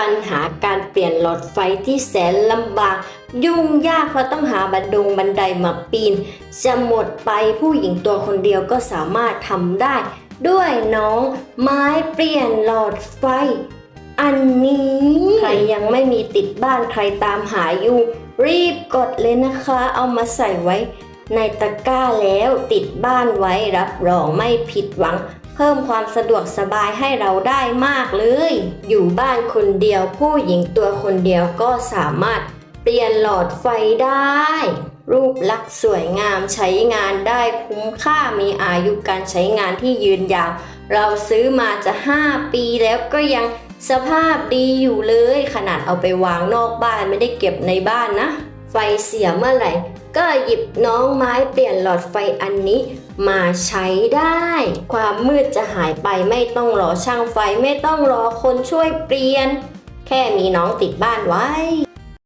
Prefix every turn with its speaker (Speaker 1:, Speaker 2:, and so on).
Speaker 1: ปัญหาการเปลี่ยนหลอดไฟที่แสนลำบาก ยุ่งยากเพราะต้องหาบันดงบันไดมาปีน จะหมดไปผู้หญิงตัวคนเดียวก็สามารถทำได้ ด้วยน้องไม้เปลี่ยนหลอดไฟ อันนี้ ใครยังไม่มีติดบ้านใครตามหาอยู่ รีบกดเลยนะคะ เอามาใส่ไว้ ในตะกร้าแล้วติดบ้านไว้รับรองไม่ผิดหวัง เพิ่มความสะดวกสบายให้เราได้มากเลย อยู่บ้านคนเดียวผู้หญิงตัวคนเดียวก็สามารถเปลี่ยนหลอดไฟได้ รูปลักษณ์สวยงามใช้งานได้คุ้มค่ามีอายุการใช้งานที่ยืนยาวเราซื้อมาจะ 5 ปีแล้วก็ยังสภาพดีอยู่เลย ขนาดเอาไปวางนอกบ้านไม่ได้เก็บในบ้านนะ ไฟเสียเมื่อไหร่ ก็หยิบน้องไม้เปลี่ยนหลอดไฟอันนี้มาใช้ได้ ความมืดจะหายไปไม่ต้องรอช่างไฟไม่ต้องรอคนช่วยเปลี่ยน แค่มีน้องติดบ้านไว้